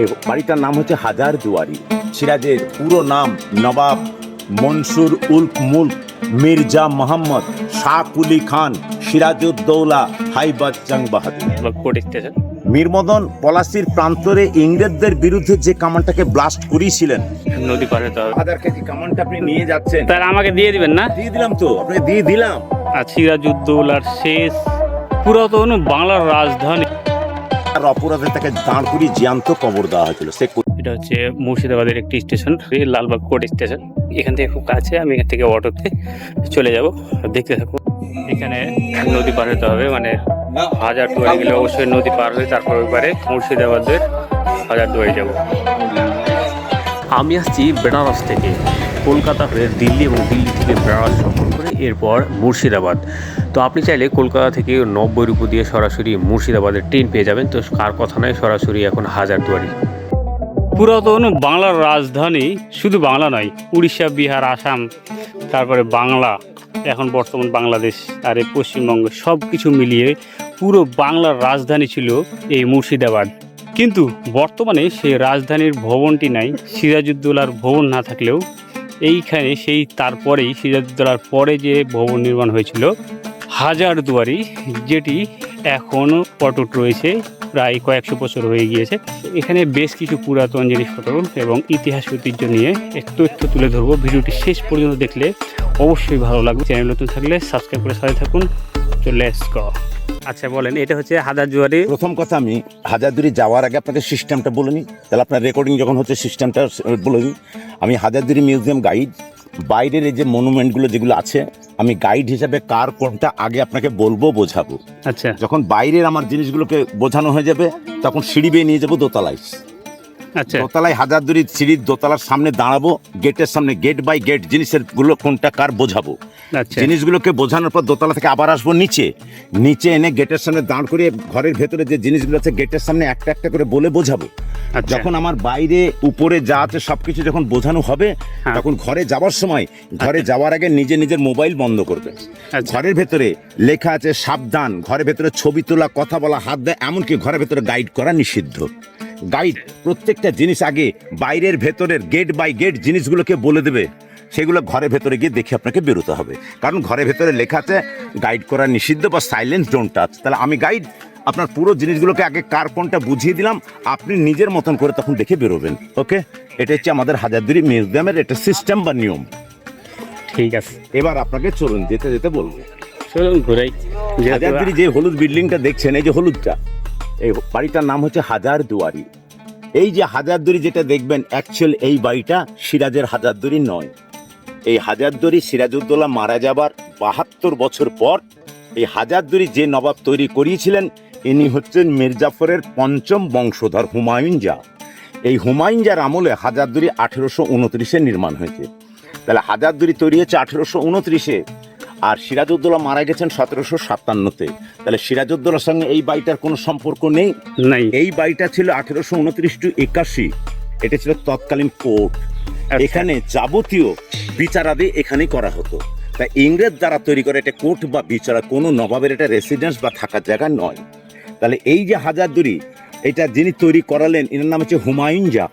এই বাড়িটার নাম হচ্ছে হাজার দুয়ারি সিরাজের পুরো নাম নবাব মনসুর উল মুল্ক মির্জা মোহাম্মদ শাহ কুলি খান সিরাজউদ্দৌলা হাইবাদ জং বাহাদুর। মীরমদন পলাশির প্রান্তরে ইংরেজদের বিরুদ্ধে যে কামানটাকে ব্লাস্ট করিয়েছিলেন নদী পার হবে। হাজার কেজি কামানটা আপনি নিয়ে যাচ্ছেন। তার আমাকে দিয়ে দিবেন না? দিয়ে দিলাম তো আপনি দিয়ে দিলাম। আর সিরাজউদ্দৌলার শেষ পুরাতন বাংলার রাজধানী। আর অপরাধে তাকে দাঁড় করিয়ে জ্যান্ত কবর দেওয়া হয়েছিল। সে এটা হচ্ছে মুর্শিদাবাদের একটি স্টেশন লালবাগ কোর্ট স্টেশন। এখান থেকে খুব কাছে আমি এখান থেকে অটোতে চলে যাব। দেখতে থাকুন। এখানে নদী পার হতে হবে মানে হাজার দুয়ারি গেলে অবশ্যই নদী পার হয়ে তারপর ওই পারে মুর্শিদাবাদের হাজার দুয়ারি যাব। আমি আসছি বেনারস থেকে। কলকাতা হয়ে দিল্লি এবং দিল্লি থেকে বেনারস সফর করে এরপর মুর্শিদাবাদ। তো আপনি চাইলে কলকাতা থেকে নব্বই রুপো দিয়ে সরাসরি মুর্শিদাবাদের ট্রেন পেয়ে যাবেন। তো কার কথা নয় সরাসরি এখন হাজারদুয়ারি। পুরাতন বাংলার রাজধানী শুধু বাংলা নয়, উড়িষ্যা, বিহার, আসাম, তারপরে বাংলা, এখন বর্তমান বাংলাদেশ আর এই পশ্চিমবঙ্গ সব কিছু মিলিয়ে পুরো বাংলার রাজধানী ছিল এই মুর্শিদাবাদ। কিন্তু বর্তমানে সেই রাজধানীর ভবনটি নাই, সিরাজউদ্দৌলার ভবন না থাকলেও এইখানে সেই তারপরেই, সিরাজউদ্দৌলার পরে যে ভবন নির্মাণ হয়েছিল হাজারদুয়ারি যেটি এখনও অটুট রয়েছে, প্রায় কয়েকশো বছর হয়ে গিয়েছে। এখানে বেশ কিছু পুরাতন জিনিসপত্র এবং ইতিহাস ঐতিহ্য নিয়ে এক তথ্য তুলে ধরবো। ভিডিওটি শেষ পর্যন্ত দেখলে অবশ্যই ভালো লাগবে। চ্যানেল নতুন থাকলে সাবস্ক্রাইব করে সাথে থাকুন। তো লেটস গো আচ্ছা বলেন, এটা হচ্ছে হাজারদুয়ারি প্রথম কথা আমি হাজারদুয়ারি যাওয়ার আগে আপনাকে সিস্টেমটা বলে নিই। তাহলে আপনার রেকর্ডিং যখন হচ্ছে, সিস্টেমটা বলে নিই। আমি হাজারদুয়ারি মিউজিয়াম গাইড বাইরের এই যে মনুমেন্টগুলো যেগুলো আছে আমি গাইড হিসাবে কার কোনটা আগে আপনাকে বলব বোঝাবো। আচ্ছা। যখন বাইরের আমার জিনিসগুলোকে বোঝানো হয়ে যাবে তখন সিঁড়ি বেয়ে নিয়ে যাব দোতলায়। আচ্ছা। দোতলায় হাজারদুয়ারি সিঁড়ির দোতলার সামনে দাঁড়াবো গেটের সামনে গেট বাই গেট জিনিসেরগুলো কোনটা কার বোঝাবো। আচ্ছা। জিনিসগুলোকে বোঝানোর পর দোতলা থেকে আবার আসব নিচে। নিচে এনে গেটের সামনে দাঁড় করিয়ে ঘরের ভেতরে যে জিনিসগুলো আছে গেটের সামনে একটা একটা করে বলে বোঝাবো। আচ্ছা। যখন আমার বাইরে উপরে যা আছে সবকিছু যখন বোঝানো হবে হ্যাঁ। তখন ঘরে যাওয়ার সময় ঘরে যাওয়ার আগে নিজে নিজের মোবাইল বন্ধ করবে। ঘরের ভেতরে লেখা আছে সাবধান ঘরের ভেতরে ছবি তোলা কথা বলা হাত দেয় এমনকি ঘরের ভেতরে গাইড করা নিষিদ্ধ। গাইড প্রত্যেকটা জিনিস আগে বাইরের ভেতরের গেট বাই গেট জিনিসগুলোকে বলে দেবে। সেগুলো ঘরের ভেতরে গিয়ে দেখে আপনাকে বেরোতে হবে। কারণ ঘরের ভেতরে লেখা আছে গাইড করা নিষিদ্ধ বা সাইলেন্স ডোন্ট টাচ তাহলে আমি গাইড আপনার পুরো জিনিসগুলোকে আগে কার কোনটা বুঝিয়ে দিলাম আপনি নিজের মতন করে তখন দেখে বেরোবেন। ওকে এটা হচ্ছে আমাদের হাজারদুরি মিউজিয়ামের একটা সিস্টেম বা নিয়ম। ঠিক আছে। এবার আপনাকে চলুন যেতে যেতে বলব। চলুন ঘুরাই। যেহেতু হাজারদুয়ারি যে হলুদ বিল্ডিংটা দেখছেন এই যে হলুদটা এই বাড়িটার নাম হচ্ছে হাজার দুয়ারি। এই যে হাজারদুয়ারি যেটা দেখবেন অ্যাকচুয়াল এই বাড়িটা সিরাজের হাজারদুয়ারি নয়। এই হাজারদুয়ারি সিরাজউদ্দৌলা মারা যাবার বাহাত্তর বছর পর এই হাজারদুয়ারি যে নবাব তৈরি করিয়েছিলেন, ইনি হচ্ছেন মির্জাফরের পঞ্চম বংশধর হুমায়ুন জা। এই হুমায়ুন জার আমলে হাজারদুয়ারি আঠেরোশো উনত্রিশে নির্মাণ হয়েছে। তাহলে হাজারদুয়ারি তৈরি হচ্ছে আঠেরোশো উনত্রিশে। আর সিরাজউদ্দৌলা মারা গেছেন সতেরোশো সাতান্নতে। তাহলে সিরাজউদ্দৌলার সঙ্গে এই বাড়িটার কোনো সম্পর্ক নেই? নাই। এই বাড়িটা ছিল আঠেরোশো উনত্রিশ টু একাশি। এটা ছিল তৎকালীন কোর্ট। আচ্ছা। এখানে যাবতীয় বিচারাদি এখানেই করা হতো। তাই ইংরেজ দ্বারা তৈরি করা এটা কোর্ট বা বিচারা কোনো নবাবের এটা রেসিডেন্স বা থাকার জায়গা নয়। তাহলে এই যে হাজারদুরি এটা যিনি তৈরি করালেন এনার নাম হচ্ছে হুমায়ুন জা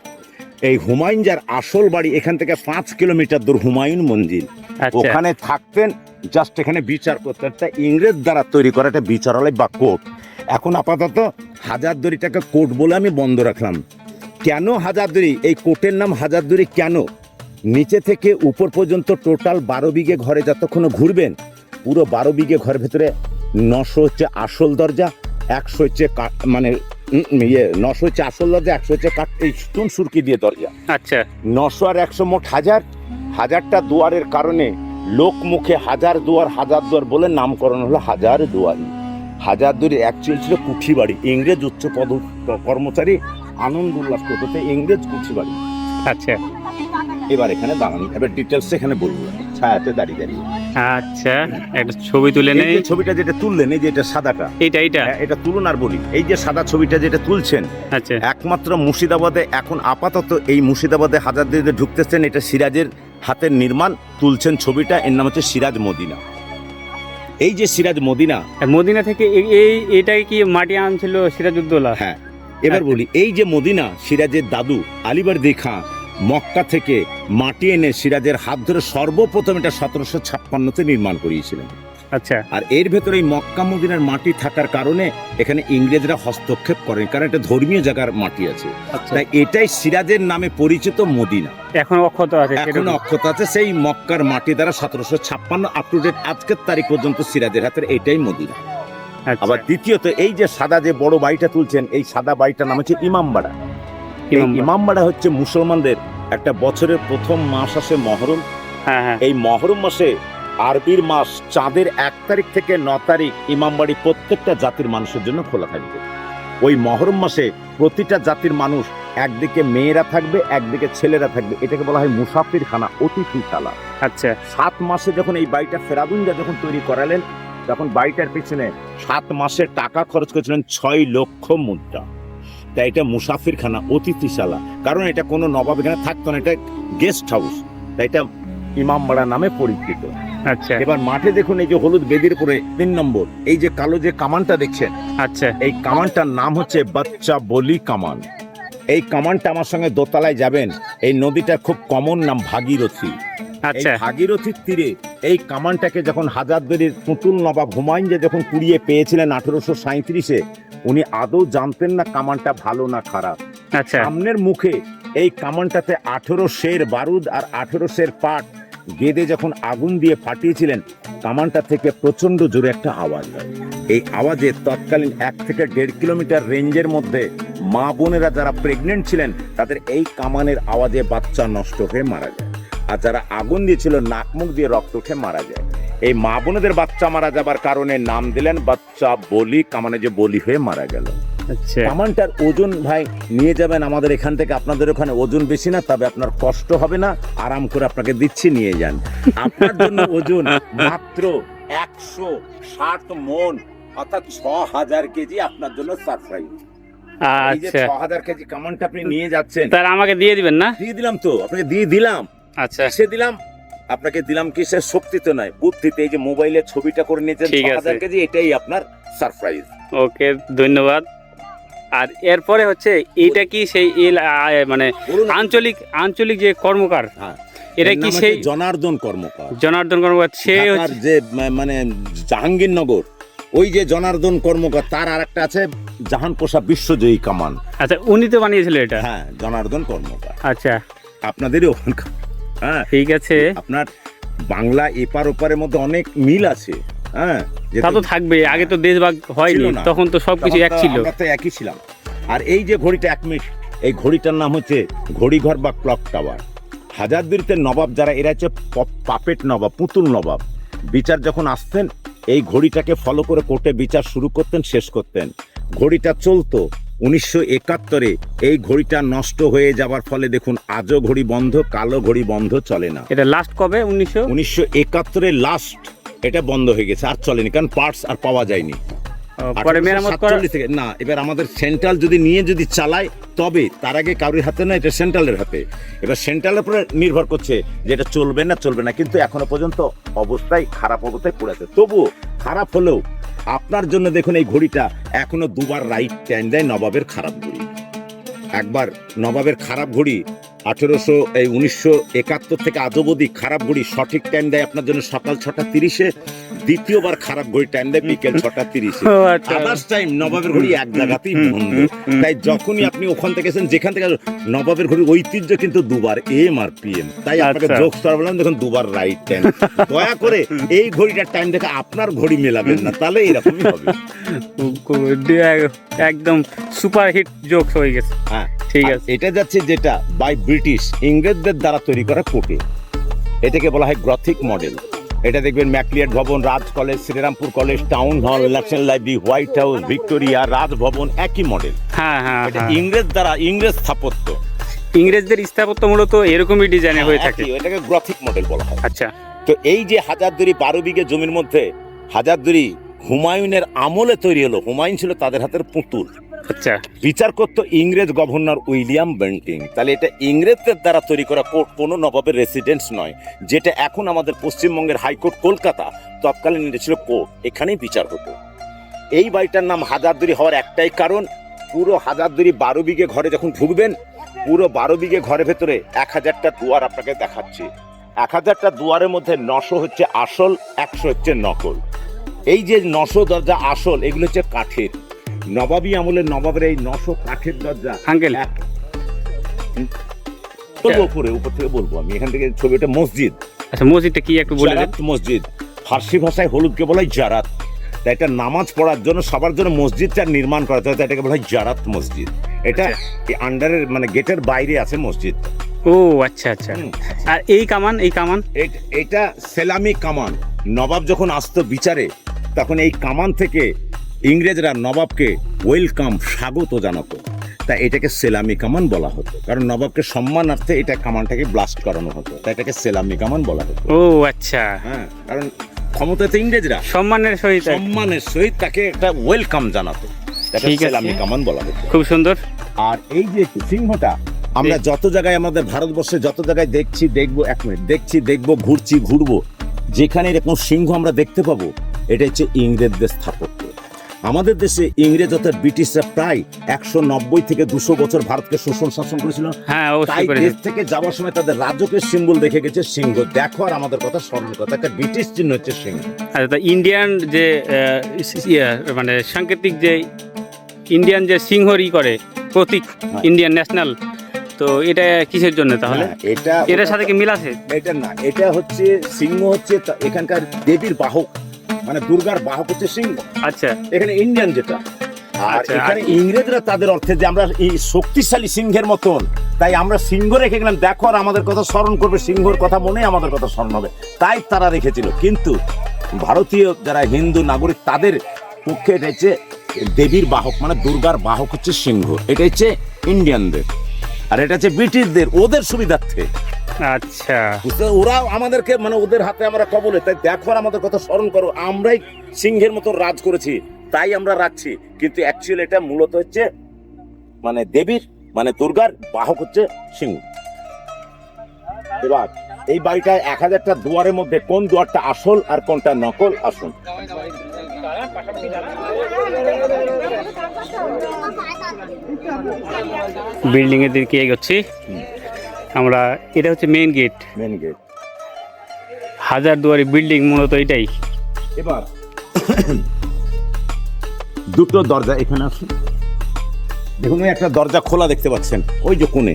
এই হুমায়ুন যার আসল বাড়ি এখান থেকে পাঁচ কিলোমিটার দূর হুমায়ুন মন্দির। আচ্ছা। ওখানে থাকতেন জাস্ট এখানে বিচার করতেন। তা ইংরেজ দ্বারা তৈরি করা একটা বিচারালয় বা কোর্ট। এখন আপাতত হাজারদুয়ারিটাকে কোর্ট বলে আমি বন্ধ রাখলাম। কেন হাজারদুয়ারি এই কোর্টের নাম হাজারদুয়ারি কেন? নিচে থেকে উপর পর্যন্ত টোটাল বারো বিঘে ঘরে যতক্ষণ ঘুরবেন পুরো বারো বিঘে ঘরের ভেতরে নশো হচ্ছে আসল দরজা একশো হচ্ছে মানে ইয়ে নশো হচ্ছে আসল দরজা একশো হচ্ছে কাঠ এই স্টোন সুরকি দিয়ে দরজা। আচ্ছা। নশো আর একশো মোট হাজার। হাজারটা দুয়ারের কারণে লোক মুখে হাজার দুয়ার হাজার দুয়ার বলে নামকরণ হলো হাজার দুয়ারি। হাজার দুয়ারি অ্যাকচুয়াল ছিল কুঠি বাড়ি ইংরেজ উচ্চ পদ কর্মচারী আনন্দ উল্লাস করতে ইংরেজ কুঠি বাড়ি আচ্ছা। এবার এখানে দাঁড়ান এবার ডিটেলস এখানে বলব ছায়াতে দাঁড়িয়ে দাঁড়িয়ে। আচ্ছা একটা ছবি তুলে এই নেই। ছবিটা যেটা তুললেন এই যে এটা সাদাটা। এইটা এইটা? হ্যাঁ, এটা তুলুন আর বলি। এই যে সাদা ছবিটা যেটা তুলছেন আচ্ছা। একমাত্র মুর্শিদাবাদে এখন আপাতত এই মুর্শিদাবাদে হাজার দিতে ঢুকতেছেন এটা সিরাজের হাতের নির্মাণ তুলছেন ছবিটা এর নাম হচ্ছে সিরাজ মদিনা। এই যে সিরাজ মদিনা মদিনা থেকে এই এটাই কি মাটি আনছিল সিরাজউদ্দৌলা? হ্যাঁ এবার বলি এই যে মদিনা সিরাজের দাদু আলিবার দেখা মক্কা থেকে মাটি এনে সিরাজের হাত ধরে সর্বপ্রথম এটা সতেরোশো ছাপ্পান্নতে নির্মাণ করিয়েছিলেন। আচ্ছা। আর এর ভেতরে এই মক্কা মদিনার মাটি থাকার কারণে এখানে ইংরেজরা হস্তক্ষেপ করেন কারণ এটা ধর্মীয় জায়গার মাটি আছে। আচ্ছা। তাই এটাই সিরাজের নামে পরিচিত মদিনা। এখন অক্ষত আছে এখন। অক্ষত আছে সেই মক্কার মাটি দ্বারা সতেরোশো ছাপ্পান্ন আপ টু ডেট আজকের তারিখ পর্যন্ত সিরাজের হাতের এটাই মদিনা। আচ্ছা, আবার দ্বিতীয়ত এই যে সাদা যে বড় বাড়িটা তুলছেন এই সাদা বাড়িটার নাম হচ্ছে ইমামবাড়া। ইমামবাড়া। হচ্ছে মুসলমানদের একটা বছরের প্রথম মাস আসে মহরম। হ্যাঁ হ্যাঁ। এই মহরম মাসে আরবির মাস চাঁদের এক তারিখ থেকে ন তারিখ ইমামবাড়ি প্রত্যেকটা জাতির মানুষের জন্য খোলা থাকবে। ওই মহরম মাসে প্রতিটা জাতির মানুষ একদিকে মেয়েরা থাকবে একদিকে ছেলেরা থাকবে। এটাকে বলা হয় মুসাফির খানা অতিথিশালা আচ্ছা। সাত মাসে যখন এই বাড়িটা ফেরাদুনজা যখন তৈরি করালেন তখন বাড়িটার পিছনে সাত মাসে টাকা খরচ করেছিলেন ছয় লক্ষ মুদ্রা। তাই এটা মুসাফিরখানা অতিথিশালা। কারণ এটা কোনো নবাব এখানে থাকতো না এটা গেস্ট হাউস তাই এটা ইমামবাড়া নামে পরিচিত। আচ্ছা। এবার মাঠে দেখুন এই যে হলুদ বেদির পরে তিন নম্বর এই যে কালো যে কামানটা দেখছেন আচ্ছা। এই কামানটার নাম হচ্ছে বাচ্চা বলি কামান। এই কামানটা আমার সঙ্গে দোতলায় যাবেন এই নদীটার খুব কমন নাম ভাগীরথী। আচ্ছা। ভাগীরথীর তীরে এই কামানটাকে যখন হাজারদুয়ারির পুতুল নবাব হুমায়ুন যে যখন কুড়িয়ে পেয়েছিলেন আঠেরোশো সাঁত্রিশে উনি আদৌ জানতেন না কামানটা ভালো না খারাপ। আচ্ছা। সামনের মুখে এই কামানটাতে আঠেরো শের বারুদ আর আঠেরো শের পাট গেদে যখন আগুন দিয়ে ফাটিয়েছিলেন কামানটা থেকে প্রচণ্ড জোরে একটা আওয়াজ হয়। এই আওয়াজে তৎকালীন এক থেকে দেড় কিলোমিটার রেঞ্জের মধ্যে মা বোনেরা যারা প্রেগনেন্ট ছিলেন তাদের এই কামানের আওয়াজে বাচ্চা নষ্ট হয়ে মারা যায়। আর যারা আগুন দিয়েছিল নাক মুখ দিয়ে রক্ত উঠে মারা যায়। এই মা বোনেদের বাচ্চা মারা যাবার কারণে নাম দিলেন বাচ্চা বলি কামানে যে বলি হয়ে মারা গেল। আচ্ছা। কামানটার ওজন ভাই নিয়ে যাবেন আমাদের এখান থেকে আপনাদের ওখানে ওজন বেশি না তবে আপনার কষ্ট হবে না আরাম করে আপনাকে দিচ্ছি নিয়ে যান। আপনার জন্য ওজন মাত্র একশো ষাট মন অর্থাৎ ছ হাজার কেজি আপনার জন্য সারপ্রাইজ আচ্ছা। ছ হাজার কেজি কামানটা আপনি নিয়ে যাচ্ছেন। তাহলে আমাকে দিয়ে দিবেন না? দিয়ে দিলাম তো আপনাকে দিয়ে দিলাম। আচ্ছা। সে দিলাম আপনাকে দিলাম কিসের শক্তিতে নয় বুদ্ধিতে। এই যে মোবাইলে ছবিটা করে নিয়েছেন ঠিক আছে। কেজি এটাই আপনার সারপ্রাইজ ওকে ধন্যবাদ। আর এরপরে হচ্ছে এইটা কি সেই মানে আঞ্চলিক আঞ্চলিক যে কর্মকার হ্যাঁ। এটা কি সেই জনার্দন কর্মকার। জনার্দন কর্মকার সে যে মানে জাহাঙ্গীরনগর ওই যে জনার্দন কর্মকার তার আর একটা আছে জাহান পোষা বিশ্বজয়ী কামান। আচ্ছা উনি তো বানিয়েছিল এটা? হ্যাঁ জনার্দন কর্মকার। আচ্ছা। আপনাদেরই ওখানকার হ্যাঁ। ঠিক আছে। আপনার বাংলা এপার ওপারের মধ্যে অনেক মিল আছে হ্যাঁ। তা তো থাকবে আগে তো দেশভাগ হয়নি তখন তো সবকিছু এক ছিল। তো একই ছিলাম। আর এই যে ঘড়িটা এক মিনিট এই ঘড়িটার নাম হচ্ছে ঘড়িঘর বা ক্লক টাওয়ার। হাজারদুরিতে নবাব যারা এরা হচ্ছে পাপেট নবাব পুতুল নবাব। বিচার যখন আসতেন এই ঘড়িটাকে ফলো করে কোর্টে বিচার শুরু করতেন শেষ করতেন। ঘড়িটা চলতো উনিশশো একাত্তরে এই ঘড়িটা নষ্ট হয়ে যাবার ফলে দেখুন আজও ঘড়ি বন্ধ কালো ঘড়ি বন্ধ চলে না। এটা লাস্ট কবে উনিশশো? উনিশশো একাত্তরে লাস্ট এটা বন্ধ হয়ে গেছে আর চলেনি কারণ পার্টস আর পাওয়া যায়নি। পরে মেরামত করা থেকে না এবার আমাদের সেন্ট্রাল যদি নিয়ে যদি চালায় তবে তার আগে কারোর হাতে না এটা সেন্ট্রালের হাতে। এবার সেন্ট্রালের উপরে নির্ভর করছে যে এটা চলবে না চলবে না কিন্তু এখনও পর্যন্ত অবস্থায় খারাপ অবস্থায় পড়ে আছে। তবুও খারাপ হলেও আপনার জন্য দেখুন এই ঘড়িটা এখনও দুবার রাইট টাইম দেয় নবাবের খারাপ ঘড়ি। একবার নবাবের খারাপ ঘড়ি আঠেরোশো এই উনিশশো একাত্তর থেকে আজ অবধি খারাপ ঘড়ি সঠিক টাইম দেয় আপনার জন্য সকাল ছটা তিরিশে। দ্বিতীয়বার খারাপ ঘড়ি টাইম দেয় বিকেল ছটা তিরিশে। আচ্ছা। আদার্স টাইম নবাবের ঘড়ি এক জায়গাতেই বন্ধ। তাই যখনই আপনি ওখান থেকে এসেছেন যেখান থেকে নবাবের ঘড়ির ঐতিহ্য কিন্তু দুবার এম আর পি এম তাই আপনাকে। যোগ স্তর বললাম দেখুন দুবার রাইট টাইম দয়া করে এই ঘড়িটার টাইম দেখে আপনার ঘড়ি মেলাবেন না তাহলে এরকমই হবে। একদম সুপার হিট জোক হয়ে গেছে। হ্যাঁ। ঠিক আছে। এটা যাচ্ছে যেটা বাই ব্রিটিশ ইংরেজদের দ্বারা তৈরি করা কোটে। এটাকে বলা হয় গ্রথিক মডেল এটা দেখবেন ম্যাকলিয়াট ভবন Raj college Serampore college town hall national library White House Victoria Raj Bhavan একই মডেল। হ্যাঁ হ্যাঁ এটা হ্যাঁ। ইংরেজ দ্বারা ইংরেজ স্থাপত্য। ইংরেজদের স্থাপত্য মূলত এরকমই ডিজাইনে হয়ে থাকে। একই, এটাকে গ্রথিক মডেল বলা হয়। আচ্ছা। তো এই যে হাজারদুরি বারো বিঘে জমির মধ্যে হাজারদুরি হুমায়ুনের আমলে তৈরি হলো। হুমায়ুন ছিল তাদের হাতের পুতুল। আচ্ছা। বিচার করতো ইংরেজ গভর্নর উইলিয়াম বেন্টিং। তাহলে এটা ইংরেজদের দ্বারা তৈরি করা কোর্ট কোনো নবাবের রেসিডেন্স নয়, যেটা এখন আমাদের পশ্চিমবঙ্গের হাইকোর্ট কলকাতা, তৎকালীন এটা ছিল কোর্ট, এখানেই বিচার হতো। এই বাড়িটার নাম হাজারদুরি হওয়ার একটাই কারণ, পুরো হাজারদুরি বারো বিঘে ঘরে যখন ঢুকবেন, পুরো বারো বিঘে ঘরের ভেতরে এক হাজারটা দুয়ার আপনাকে দেখাচ্ছি। এক হাজারটা দুয়ারের মধ্যে নশো হচ্ছে আসল, একশো হচ্ছে নকল। এই যে নশো দরজা আসল, এগুলো হচ্ছে কাঠের। নবাবী আমলের নবাবের এই নশো কাঠের দরজা আঙ্কেল বলব উপরে উপর থেকে বলব আমি। এখান থেকে ছবিটা মসজিদ। আচ্ছা মসজিদটা কি একটু বলে মসজিদ। ফার্সি ভাষায় হলুদকে বলা হয় জারাত। তাই এটা নামাজ পড়ার জন্য সবার জন্য মসজিদটা নির্মাণ করা হয় এটাকে বলা হয় জারাত মসজিদ। এটা। আন্ডারের মানে গেটের বাইরে আছে মসজিদ। ও আচ্ছা আচ্ছা। আর এই কামান এই কামান? এটা সেলামি কামান। নবাব যখন আসতো বিচারে তখন এই কামান থেকে ইংরেজরা নবাবকে ওয়েলকাম স্বাগত জানাতো। তা এটাকে সেলামি কামান বলা হতো। কারণ নবাবকে সম্মানার্থে এটা কামানটাকে ব্লাস্ট করানো হতো। তাই এটাকে সেলামি কামান বলা হতো। ও আচ্ছা। হ্যাঁ কারণ ক্ষমতাতে ইংরেজরা সম্মানের সহিত। সম্মানের সহিত তাকে একটা ওয়েলকাম জানাতো। সেলামি কামান বলা হতো। খুব সুন্দর। আর এই যে সিংহটা আমরা যত জায়গায় আমাদের ভারতবর্ষে যত জায়গায় দেখছি দেখব এক মিনিট দেখছি দেখব ঘুরছি ঘুরবো যেখানে এরকম সিংহ আমরা দেখতে পাবো এটা হচ্ছে ইংরেজদের স্থাপত্য। আমাদের দেশে ইংরেজ অর্থাৎ ব্রিটিশরা প্রায় একশো নব্বই থেকে দুশো বছর ভারতকে শোষণ শাসন করেছিল। হ্যাঁ তাই দেশ থেকে যাওয়ার সময় তাদের রাজকের সিম্বল দেখে গেছে সিংহ। দেখো আর আমাদের কথা স্মরণ কথা একটা ব্রিটিশ চিহ্ন হচ্ছে সিংহ। আচ্ছা ইন্ডিয়ান যে আহ, মানে সাংকেতিক যে ইন্ডিয়ান যে সিংহর ই করে প্রতীক। ইন্ডিয়ান ন্যাশনাল তো এটা কিসের জন্য তাহলে? হ্যাঁ, এটা এটার সাথে কি মিল আছে? এটা না এটা হচ্ছে সিংহ হচ্ছে এখানকার দেবীর বাহক। মানে দুর্গার বাহক হচ্ছে সিংহ। আচ্ছা। এখানে ইন্ডিয়ান যেটা। আর আচ্ছা, এখানে ইংরেজরা তাদের অর্থে যে আমরা এই শক্তিশালী সিংহের মতন তাই আমরা সিংহ রেখে গেলাম। দেখো আর আমাদের কথা স্মরণ করবে সিংহর কথা মনে আমাদের কথা স্মরণ হবে। তাই তারা রেখেছিল। কিন্তু ভারতীয় যারা হিন্দু নাগরিক তাদের পক্ষে এটা হচ্ছে দেবীর বাহক মানে দুর্গার বাহক হচ্ছে সিংহ। এটা হচ্ছে ইন্ডিয়ানদের আর এটা হচ্ছে ব্রিটিশদের ওদের সুবিধার্থে। আচ্ছা। ওরা আমাদেরকে মানে ওদের হাতে আমরা কবলে। তাই দেখো আমাদের কথা স্মরণ করো আমরাই সিংহের মতো রাজ করেছি তাই আমরা রাখছি কিন্তু অ্যাকচুয়ালি এটা মূলত হচ্ছে মানে দেবীর মানে দুর্গার বাহক হচ্ছে সিংহ। এবার এই বাড়িটায় এক হাজারটা দুয়ারের মধ্যে কোন দুয়ারটা আসল আর কোনটা নকল আসুন। বিল্ডিং এর দিকে এগোচ্ছি। আমরা এটা হচ্ছে মেইন গেট মেন গেট হাজার দুয়ারি বিল্ডিং মূলত এটাই। এবার দুটো দরজা এখানে আসুন দেখুন ওই একটা দরজা খোলা দেখতে পাচ্ছেন ওই যে কোণে।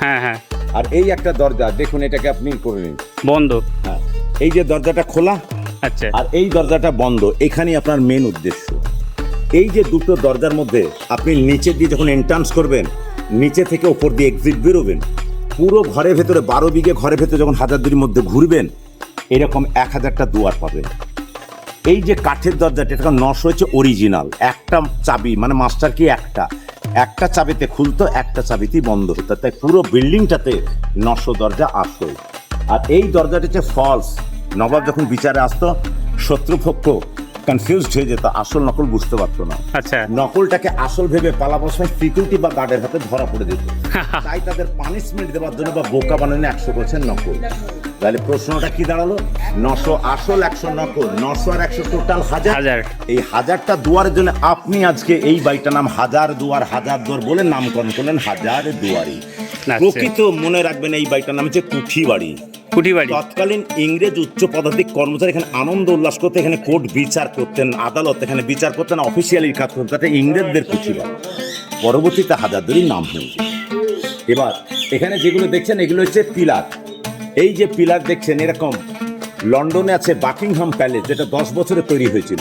হ্যাঁ হ্যাঁ। আর এই একটা দরজা দেখুন এটাকে আপনি করে নিন। বন্ধ। হ্যাঁ এই যে দরজাটা খোলা আচ্ছা। আর এই দরজাটা বন্ধ এখানেই আপনার মেন উদ্দেশ্য। এই যে দুটো দরজার মধ্যে আপনি নিচে দিয়ে যখন এন্ট্রান্স করবেন নিচে থেকে ওপর দিয়ে এক্সিট বেরোবেন পুরো ঘরের ভেতরে বারো বিঘে ঘরের ভেতরে যখন হাজারদুরির মধ্যে ঘুরবেন, এরকম এক হাজারটা দুয়ার পাবেন। এই যে কাঠের দরজাটা, এটা নশো হচ্ছে অরিজিনাল একটা চাবি মানে মাস্টার কি একটা। একটা চাবিতে খুলতো, একটা চাবিতেই বন্ধ হতো। তাই পুরো বিল্ডিংটাতে নশো দরজা আসতো। আর এই দরজাটা হচ্ছে ফলস নবাব যখন বিচারে আসতো, শত্রুপক্ষ কনফিউজড হয়ে যেত আসল নকল বুঝতে পারতো না। আচ্ছা। নকলটাকে আসল ভেবে পালাবার সময় সিকিউরিটি বা গার্ডের হাতে ধরা পড়ে যেত। তাই তাদের পানিশমেন্ট দেওয়ার জন্য বা বোকা বানানো একশো পার্সেন্ট নকল। তাহলে প্রশ্নটা কি দাঁড়াল? নশো আসল একশো নকল। নশো আর একশো টোটাল হাজার। এই হাজারটা দুয়ারের জন্য আপনি আজকে এই বাড়িটার নাম হাজার দুয়ার হাজার দুয়ার বলে নামকরণ করলেন হাজার দুয়ারি। আচ্ছা। প্রকৃত মনে রাখবেন এই বাড়িটার নাম হচ্ছে কুঠি বাড়ি কুটি বাড়ি তৎকালীন ইংরেজ উচ্চ পদাধিক কর্মচারী এখানে আনন্দ উল্লাস করতে, এখানে কোর্ট বিচার করতেন, আদালত, এখানে বিচার করতেন অফিসিয়ালি কাজ করতেন, তাতে ইংরেজদের কুঠি বাড়ি পরবর্তীতে হাজারদুয়ারির নাম হয়েছে। এবার, এখানে যেগুলো দেখছেন, এগুলো হচ্ছে পিলার। এই যে পিলার দেখছেন, এরকম লন্ডনে আছে বাকিংহাম প্যালেস, যেটা দশ বছরে তৈরি হয়েছিল।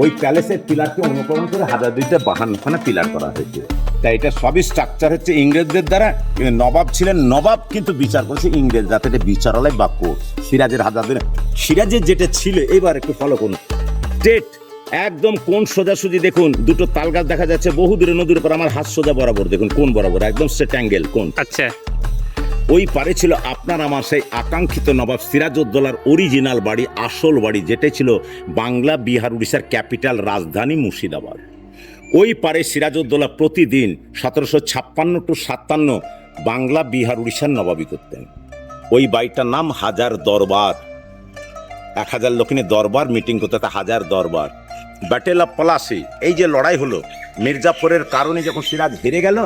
ওই প্যালেসের পিলারকে অনুকরণ করে হাজার দুইটা বাহান্নখানা পিলার করা হয়েছে। তাই এটা সবই স্ট্রাকচার হচ্ছে ইংরেজদের দ্বারা। নবাব ছিলেন নবাব কিন্তু বিচার করেছে ইংরেজ। যাতে এটা বিচারালয় বা কোর্ট। সিরাজের হাজার দিন সিরাজের যেটা ছিল এবার একটু ফলো করুন। স্টেট একদম কোন সোজাসুজি দেখুন দুটো তাল গাছ দেখা যাচ্ছে বহু দূরে নদীর পর আমার হাত সোজা বরাবর দেখুন কোন বরাবর? একদম স্ট্রেট অ্যাঙ্গেল কোন? আচ্ছা। ওই পারে ছিল আপনার আমার সেই আকাঙ্ক্ষিত নবাব সিরাজউদ্দৌলার অরিজিনাল বাড়ি আসল বাড়ি যেটা ছিল বাংলা বিহার উড়িষ্যার ক্যাপিটাল রাজধানী মুর্শিদাবাদ। ওই পারে সিরাজউদ্দৌলা প্রতিদিন সতেরোশো ছাপ্পান্ন টু সাতান্ন বাংলা বিহার উড়িষ্যার নবাবি করতেন। ওই বাড়িটার নাম হাজার দরবার। এক হাজার লোক নিয়ে দরবার মিটিং করতে তা হাজার দরবার। ব্যাটেল অফ পলাশি এই যে লড়াই হলো মির্জাপুরের কারণে যখন সিরাজ হেরে গেল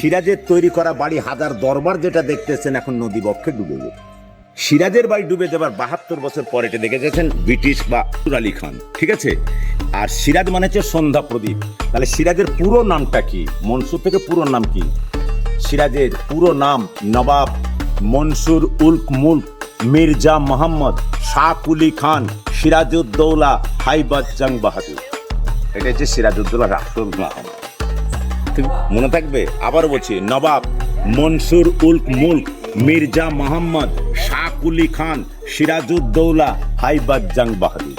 সিরাজের তৈরি করা বাড়ি হাজার দরবার যেটা দেখতেছেন এখন নদী বক্ষে ডুবে গেছে। সিরাজের বাড়ি ডুবে যাবার বাহাত্তর বছর পর এটা দেখে গেছেন ব্রিটিশ বা আলী খান ঠিক আছে? আর সিরাজ মানে হচ্ছে সন্ধ্যা প্রদীপ। তাহলে সিরাজের পুরো নামটা কি? মনসুর থেকে পুরো নাম কি? সিরাজের পুরো নাম নবাব মনসুর উল্ক মুল্ক মির্জা মোহাম্মদ শাকুলি খান সিরাজউদ্দৌলা হাইবাদ জং বাহাদুর। এটা হচ্ছে সিরাজউদ্দৌলা রাষ্ট্র নাম মনে থাকবে? আবার বলছি নবাব মনসুর উল্ক মুল্ক মির্জা মোহাম্মদ শাকুলি খান সিরাজউদ্দৌলা হাইবাদ জং বাহাদুর।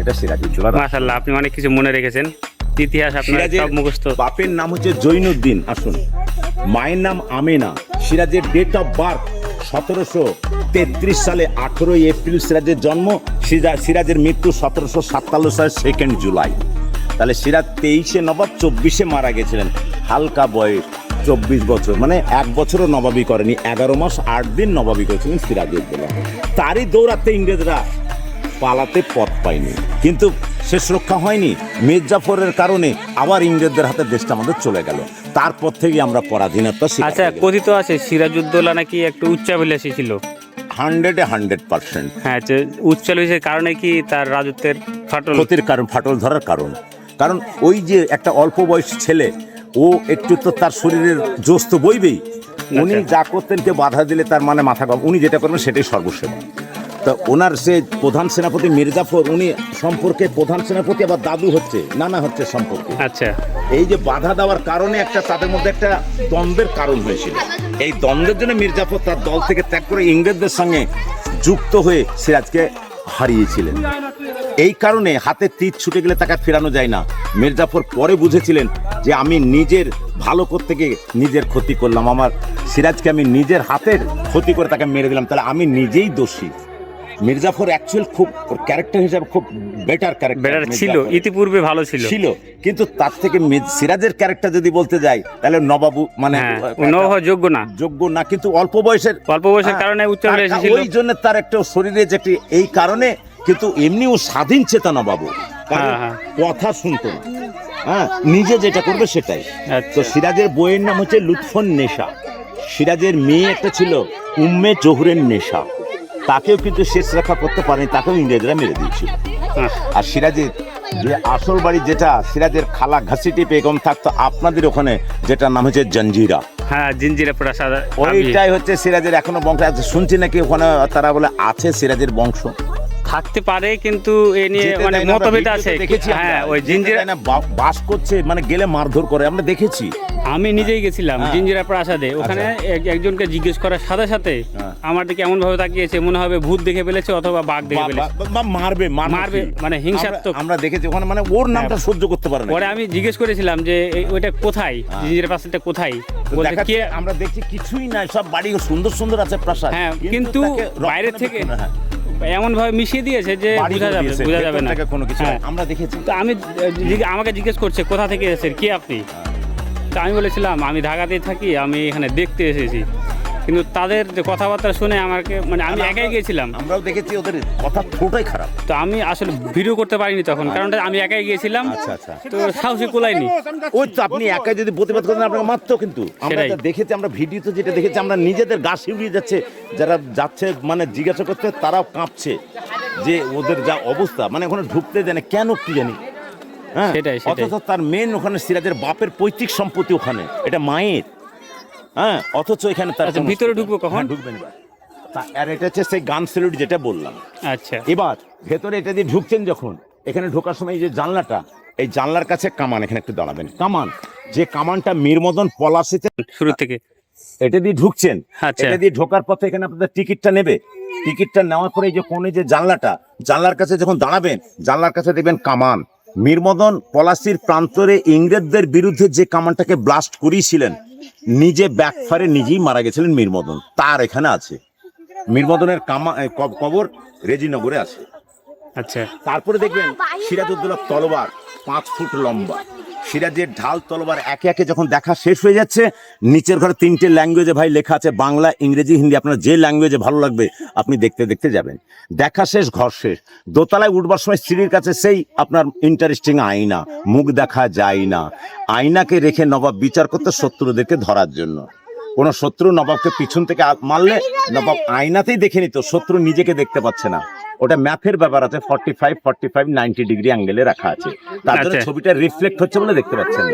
এটা সিরাজউদ্দৌলা। মাশাল্লাহ আপনি অনেক কিছু মনে রেখেছেন। ইতিহাস আপনার সব মুখস্থ। বাপের নাম হচ্ছে জৈনুদ্দিন আসুন। মায়ের নাম আমেনা সিরাজের ডেট অফ বার্থ সতেরোশো তেত্রিশ সালে আঠেরোই এপ্রিল সিরাজের জন্ম সিরা- সিরাজের মৃত্যু সতেরোশো সাতান্ন সালের সেকেন্ড জুলাই তাহলে সিরাজ তেইশে নবাব চব্বিশে মারা গেছিলেন হালকা বয়স। চব্বিশ বছর মানে এক বছরও নবাবি করেনি এগারো মাস আট দিন নবাবি করেছিলেন সিরাজউদ্দৌলা তারই দৌড়াতে ইংরেজরা পালাতে পথ পায়নি। কিন্তু শেষ রক্ষা হয়নি মির্জাফরের কারণে আবার ইংরেজদের হাতে দেশটা আমাদের চলে গেল। তারপর থেকে আমরা পরাধীনতা আচ্ছা কথিত আছে সিরাজউদ্দৌলা নাকি একটু উচ্চাভিলাষী ছিল? হান্ড্রেডে হান্ড্রেড পার্সেন্ট। হ্যাঁ উচ্চাভিলাষের কারণে কি তার রাজত্বের ফাটল? ক্ষতির কারণ ফাটল ধরার কারণ। কারণ ওই যে একটা অল্প বয়স ছেলে ও একটু তো তার শরীরের জোস তো বইবেই। উনি যা করতেন কেউ বাধা দিলে তার মানে মাথা কম উনি যেটা করবেন সেটাই সর্বসেবা তা ওনার সে প্রধান সেনাপতি মির্জাফর উনি সম্পর্কে প্রধান সেনাপতি আবার দাদু হচ্ছে নানা হচ্ছে সম্পর্কে। আচ্ছা। এই যে বাধা দেওয়ার কারণে একটা তাদের মধ্যে একটা দ্বন্দ্বের কারণ হয়েছিল। এই দ্বন্দ্বের জন্য মির্জাফর তার দল থেকে ত্যাগ করে ইংরেজদের সঙ্গে যুক্ত হয়ে সিরাজকে হারিয়েছিলেন। এই কারণে হাতে তীর ছুটে গেলে তাকে ফেরানো যায় না। মির্জাফর পরে বুঝেছিলেন যে আমি নিজের ভালো করতে গিয়ে নিজের ক্ষতি করলাম। আমার সিরাজকে আমি নিজের হাতের ক্ষতি করে তাকে মেরে দিলাম। তাহলে আমি নিজেই দোষী। মির্জাফর অ্যাকচুয়াল খুব ক্যারেক্টার হিসাবে খুব বেটার ক্যারেক্টার বেটার ছিল ইতিপূর্বে ভালো ছিল। ছিল কিন্তু তার থেকে সিরাজের ক্যারেক্টার যদি বলতে যাই তাহলে নবাবু মানে হ্যাঁ যোগ্য না। যোগ্য না কিন্তু অল্প বয়সের অল্প বয়সের হ্যাঁ, কারণে উচ্চাভিলাষী তার- ছিল ওই জন্য তার একটা শরীরে যে একটি এই কারণে কিন্তু এমনিও স্বাধীন চেতনা বাবু কারণ হ্যাঁ। কথা শুনতো না হ্যাঁ নিজে যেটা করবে সেটাই। তো আচ্ছা সিরাজের বইয়ের নাম হচ্ছে লুৎফন নেশা। সিরাজের মেয়ে একটা ছিল উম্মে জোহরের নেশা। তাকেও কিন্তু শেষ রক্ষা করতে পারেনি তাকেও ইংরেজরা মেরে দিয়েছিল। আর সিরাজের যে আসল বাড়ি যেটা সিরাজের খালা ঘাসিটি বেগম থাকতো আপনাদের ওখানে যেটা নাম হচ্ছে জঞ্জিরা। হ্যাঁ জিঞ্জিরা প্রাসাদ ওইটাই হচ্ছে সিরাজের এখনও বংশ। আছে শুনছি নাকি ওখানে তারা বলে আছে সিরাজের বংশ? থাকতে পারে কিন্তু এ নিয়ে মানে মতভেদ আছে। হ্যাঁ ওই জিঞ্জিরা না, বাস করছে মানে গেলে মারধর করে আমরা দেখেছি। আমি নিজেই গেছিলাম হ্যাঁ। জিঞ্জিরা প্রাসাদে। ওখানে এক- একজনকে জিজ্ঞেস করার সাথে সাথে হ্যাঁ। আমার দিকে এমন ভাবে তাকিয়েছে মনে হবে ভূত দেখে ফেলেছে অথবা বাঘ দেখে ফেলেছে। মারবে মারবে, মানে হিংসাত্মক। আমরা- দেখেছি ওখানে মানে ওর নামটা সহ্য করতে পারে না পরে আমি জিজ্ঞেস করেছিলাম যে ওইটা কোথায়? হ্যাঁ। জিঞ্জিরা প্রাসাদটা কোথায়? বলতে কে? আমরা দেখছি কিছুই নাই সব বাড়ি সুন্দর সুন্দর আছে প্রাসাদ। হ্যাঁ কিন্তু বাইরে থেকে হ্যাঁ, এমন ভাবে মিশিয়ে দিয়েছে যে বোঝা যাবে বোঝা যাবে না। কোনো কিছু। হ্যাঁ। আমরা দেখেছি। তো আমি আমাকে জিজ্ঞেস করছে কোথা থেকে এসেছেন? কে আপনি? তা আমি বলেছিলাম আমি ঢাকাতেই থাকি আমি এখানে দেখতে এসেছি। কিন্তু তাদের যে কথাবার্তা শুনে আমাকে মানে আমি একাই গিয়েছিলাম। আমরাও দেখেছি ওদের কথা পুরোটাই খারাপ। তো আমি আসলে ভিডিও করতে পারিনি তখন কারণ আমি একাই গিয়েছিলাম আচ্ছা আচ্ছা। তো সাহসী কোলাইনি। ওই তো আপনি একাই যদি প্রতিবাদ করেন আপনাকে মারতো কিন্তু। আমরা। যা দেখেছি আমরা ভিডিওতে যেটা দেখেছি আমরা নিজেদের গা শিউড়িয়ে যাচ্ছে যারা যাচ্ছে মানে জিজ্ঞাসা করতে তারাও কাঁপছে যে ওদের যা অবস্থা মানে ওখানে ঢুকতে দেয় না কেন কি জানি। হ্যাঁ। অথচ তার মেন ওখানে সিরাজের বাপের পৈতৃক সম্পত্তি ওখানে এটা মায়ের। হ্যাঁ অথচ এখানে তার আচ্ছা, ভিতরে ঢুকবো কখন? হ্যাঁ, ঢুকবেন এবার। আর এটা হচ্ছে সেই গান সেলুট যেটা বললাম। আচ্ছা। এবার ভেতরে এটা দিয়ে ঢুকছেন যখন এখানে ঢোকার সময় যে জানলাটা এই জানলার কাছে কামান এখানে একটু দাঁড়াবেন। কামান যে কামানটা মীরমদন পলাশিতে শুরু থেকে। এটা দিয়ে ঢুকছেন। আচ্ছা। এটা দিয়ে ঢোকার পথে এখানে আপনাদের টিকিটটা নেবে। টিকিটটা নেওয়ার পরে এই যে কোণে যে জানলাটা জানলার কাছে যখন দাঁড়াবেন জানলার কাছে দেখবেন কামান। মীরমদন পলাশির প্রান্তরে ইংরেজদের বিরুদ্ধে যে কামানটাকে ব্লাস্ট করিয়েছিলেন নিজে ব্যাকফারে নিজেই মারা গেছিলেন মীরমদন। তার এখানে আছে। মীরমদনের কামা কবর রেজিনগরে আছে। আচ্ছা। তারপরে দেখবেন সিরাজউদ্দৌলার তলোয়ার পাঁচ ফুট লম্বা। সিরাজের ঢাল তলোয়ার একে একে যখন দেখা শেষ হয়ে যাচ্ছে নিচের ঘরে তিনটে ল্যাঙ্গুয়েজে ভাই লেখা আছে বাংলা ইংরেজি হিন্দি আপনার যে ল্যাঙ্গুয়েজে ভালো লাগবে আপনি দেখতে দেখতে যাবেন। দেখা শেষ ঘর শেষ। দোতলায় উঠবার সময় স্ত্রীর কাছে সেই আপনার ইন্টারেস্টিং আয়না মুখ দেখা যায় না। আয়নাকে রেখে নবাব বিচার করতে শত্রুদেরকে ধরার জন্য। কোনো শত্রু নবাবকে পিছন থেকে মারলে নবাব আয়নাতেই দেখে নিত শত্রু নিজেকে দেখতে পাচ্ছে না। ওটা ম্যাথের ব্যাপার আছে forty five forty five ninety degree অ্যাঙ্গেলে রাখা আছে। তার জন্য আচ্ছা। ছবিটা রিফ্লেক্ট হচ্ছে বলে দেখতে পাচ্ছেন। না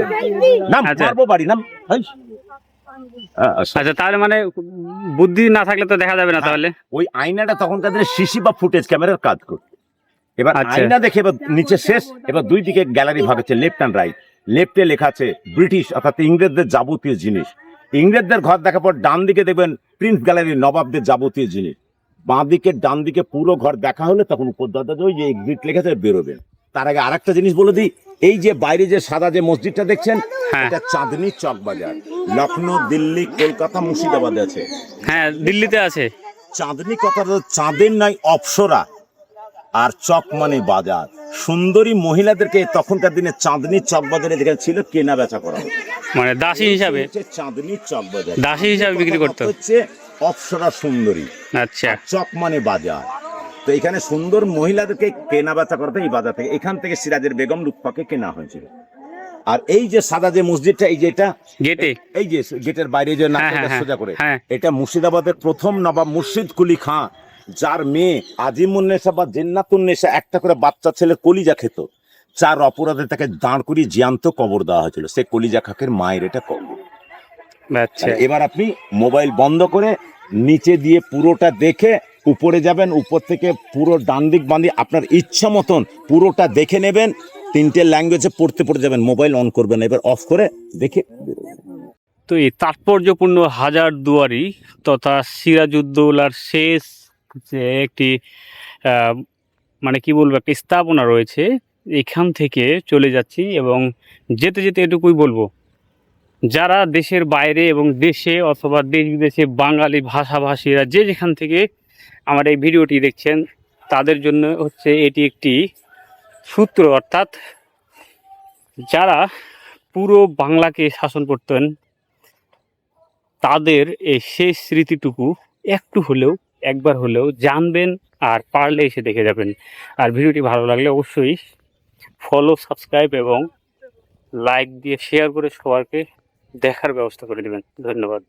নাম আচ্ছা। পারব বাড়ি নাম। আচ্ছা। তাহলে মানে বুদ্ধি না থাকলে তো দেখা যাবে না তাহলে? ওই আয়নাটা শিশি বা ফুটেজ ক্যামেরার কাজ করত এবার আচ্ছা। আয়না দেখে এবার নিচে শেষ এবার দুই দিকে গ্যালারি ভাগ আছে লেফট অ্যান্ড রাইট লেফটে লেখা আছে ব্রিটিশ অর্থাৎ ইংরেজদের যাবতীয় জিনিস। ইংরেজদের ঘর দেখার পর ডান দিকে দেখবেন প্রিন্স গ্যালারি নবাবদের যাবতীয় জিনিস। বাঁ দিকে ডান দিকে পুরো ঘর দেখা হলে তখন উপর দাদা ওই যে এক্সিট লেখা আছে বেরোবেন তার আগে আরেকটা জিনিস বলে দিই এই যে বাইরে যে সাদা যে মসজিদটা দেখছেন হ্যাঁ। এটা চাঁদনি চক বাজার। লখনৌ দিল্লি কলকাতা মুর্শিদাবাদে আছে। হ্যাঁ দিল্লিতে আছে। চাঁদনি কথাটা চাঁদের নয় অপসরা। আর চক মানে বাজার। সুন্দরী মহিলাদেরকে তখনকার দিনে চাঁদনি চক বাজারে যেখানে ছিল কেনা বেচা করা মানে দাসী হিসাবে। চাঁদনি চক বাজার। দাসী হিসাবে বিক্রি করতে। হচ্ছে অপসরা সুন্দরী। আচ্ছা। চক মানে বাজার। তো এখানে সুন্দর মহিলাদেরকে কেনা বেচা করতে এই বাজার থেকে এখান থেকে সিরাজের বেগম লুৎফাকে কেনা হয়েছিল। আর এই যে সাদা যে মসজিদটা এই যে এটা গেটে? এই যে গেটের বাইরে যে হ্যাঁ, নাকটা হ্যাঁ, সোজা করে। হ্যাঁ। এটা মুর্শিদাবাদের প্রথম নবাব মুর্শিদ কুলি খাঁ যার মেয়ে আজিমুন্নেসা বা জেন্নাতুন্নেসা একটা করে বাচ্চা ছেলে কলিজা খেত। চার অপরাধে তাকে দাঁড় করিয়ে জ্যান্ত কবর দেওয়া হয়েছিল। সে কলিজা খাকের মায়ের এটা কবর। আচ্ছা। এবার আপনি মোবাইল বন্ধ করে নিচে দিয়ে পুরোটা দেখে উপরে যাবেন, উপর থেকে পুরো ডান দিক, বাঁ দিক, আপনার ইচ্ছা মতন পুরোটা দেখে নেবেন, তিনটে ল্যাঙ্গুয়েজে পড়তে পড়তে যাবেন মোবাইল অন করবেন, এবার অফ করে দেখে তো এই তাৎপর্যপূর্ণ হাজার দুয়ারি তথা সিরাজউদ্দৌলার শেষ যে একটি মানে কি বলব, একটা স্থাপনা রয়েছে, এখান থেকে চলে যাচ্ছি এবং যেতে যেতে এটুকুই বলব। যারা দেশের বাইরে এবং দেশে অথবা দেশ বিদেশে বাঙালি ভাষাভাষীরা যে যেখান থেকে আমার এই ভিডিওটি দেখছেন, তাদের জন্য হচ্ছে এটি একটি সূত্র। অর্থাৎ যারা পুরো বাংলাকে শাসন করতেন, তাদের এই শেষ স্মৃতিটুকু একটু হলেও, একবার হলেও জানবেন আর পারলে এসে দেখে যাবেন। আর ভিডিওটি ভালো লাগলে অবশ্যই ফলো সাবস্ক্রাইব এবং লাইক দিয়ে শেয়ার করে সবাইকে দেখার ব্যবস্থা করে দেবেন। ধন্যবাদ।